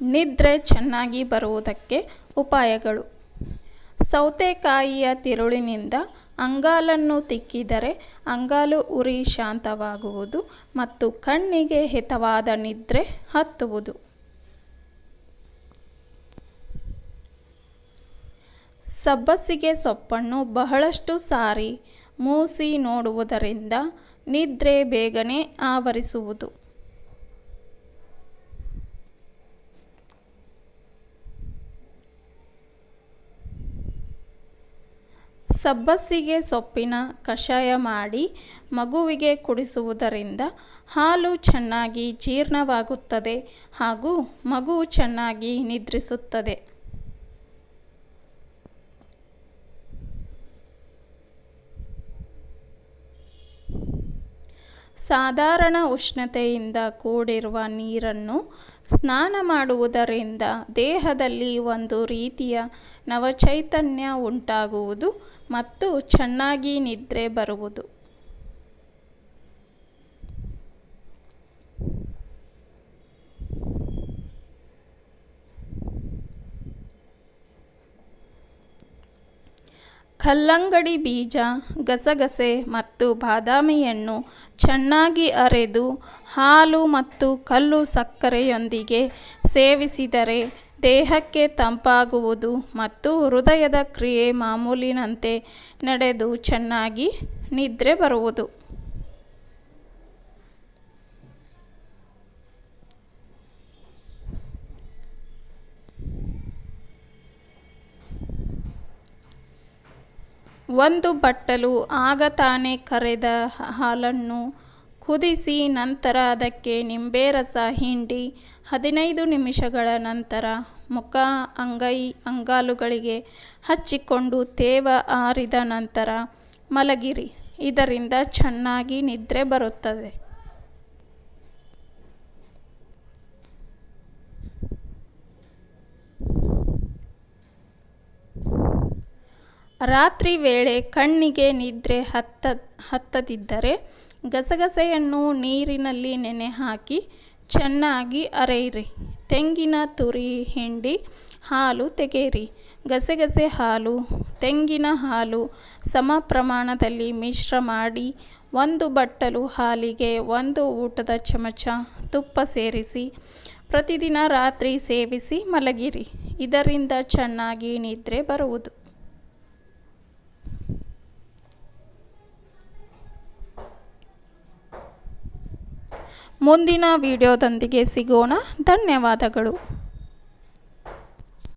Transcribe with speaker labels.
Speaker 1: ನಿದ್ರೆ ಚೆನ್ನಾಗಿ ಬರುವುದಕ್ಕೆ ಉಪಾಯಗಳು. ಸೌತೆಕಾಯಿಯ ತಿರುಳಿನಿಂದ ಅಂಗಾಲನ್ನು ತಿಕ್ಕಿದರೆ ಅಂಗಾಲು ಉರಿ ಶಾಂತವಾಗುವುದು ಮತ್ತು ಕಣ್ಣಿಗೆ ಹಿತವಾದ ನಿದ್ರೆ ಹತ್ತುವುದು. ಸಬ್ಬಸಿಗೆ ಸೊಪ್ಪನ್ನು ಬಹಳಷ್ಟು ಸಾರಿ ಮೂಸಿ ನೋಡುವುದರಿಂದ ನಿದ್ರೆ ಬೇಗನೆ ಆವರಿಸುವುದು. ಸಬ್ಬಸಿಗೆ ಸೊಪ್ಪಿನ ಕಷಾಯ ಮಾಡಿ ಮಗುವಿಗೆ ಕುಡಿಸುವುದರಿಂದ ಹಾಲು ಚೆನ್ನಾಗಿ ಜೀರ್ಣವಾಗುತ್ತದೆ ಹಾಗೂ ಮಗು ಚೆನ್ನಾಗಿ ನಿದ್ರಿಸುತ್ತದೆ. ಸಾಧಾರಣ ಉಷ್ಣತೆಯಿಂದ ಕೂಡಿರುವ ನೀರನ್ನು ಸ್ನಾನ ಮಾಡುವುದರಿಂದ ದೇಹದಲ್ಲಿ ಒಂದು ರೀತಿಯ ನವಚೈತನ್ಯ ಉಂಟಾಗುವುದು ಮತ್ತು ಚೆನ್ನಾಗಿ ನಿದ್ರೆ ಬರುವುದು. ಕಲ್ಲಂಗಡಿ ಬೀಜ, ಗಸಗಸೆ ಮತ್ತು ಬಾದಾಮಿಯನ್ನು ಚೆನ್ನಾಗಿ ಅರೆದು ಹಾಲು ಮತ್ತು ಕಲ್ಲು ಸಕ್ಕರೆಯೊಂದಿಗೆ ಸೇವಿಸಿದರೆ ದೇಹಕ್ಕೆ ತಂಪಾಗುವುದು ಮತ್ತು ಹೃದಯದ ಕ್ರಿಯೆ ಮಾಮೂಲಿನಂತೆ ನಡೆದು ಚೆನ್ನಾಗಿ ನಿದ್ರೆ ಬರುವುದು. ಒಂದು ಬಟ್ಟಲು ಆಗ ತಾನೇ ಕರೆದ ಹಾಲನ್ನು ಕುದಿಸಿ ನಂತರ ಅದಕ್ಕೆ ನಿಂಬೆ ರಸ ಹಿಂಡಿ ಹದಿನೈದು ನಿಮಿಷಗಳ ನಂತರ ಮುಖ ಅಂಗೈ ಅಂಗಾಲುಗಳಿಗೆ ಹಚ್ಚಿಕೊಂಡು ತೇವ ಆರಿದ ನಂತರ ಮಲಗಿರಿ. ಇದರಿಂದ ಚೆನ್ನಾಗಿ ನಿದ್ರೆ ಬರುತ್ತದೆ. ರಾತ್ರಿ ವೇಳೆ ಕಣ್ಣಿಗೆ ನಿದ್ರೆ ಹತ್ತ, ಹತ್ತದಿದ್ದರೆ ಗಸಗಸೆಯನ್ನು ನೀರಿನಲ್ಲಿ ನೆನೆ ಹಾಕಿ ಚೆನ್ನಾಗಿ ಅರೆಯಿರಿ. ತೆಂಗಿನ ತುರಿ ಹಿಂಡಿ ಹಾಲು ತೆಗೆಯಿರಿ. ಗಸಗಸೆ ಹಾಲು, ತೆಂಗಿನ ಹಾಲು ಸಮ ಪ್ರಮಾಣದಲ್ಲಿ ಮಿಶ್ರ ಮಾಡಿ ಒಂದು ಬಟ್ಟಲು ಹಾಲಿಗೆ ಒಂದು ಊಟದ ಚಮಚ ತುಪ್ಪ ಸೇರಿಸಿ ಪ್ರತಿದಿನ ರಾತ್ರಿ ಸೇವಿಸಿ ಮಲಗಿರಿ. ಇದರಿಂದ ಚೆನ್ನಾಗಿ ನಿದ್ರೆ ಬರುವುದು. ಮುಂದಿನ ವಿಡಿಯೋದೊಂದಿಗೆ ಸಿಗೋಣ. ಧನ್ಯವಾದಗಳು.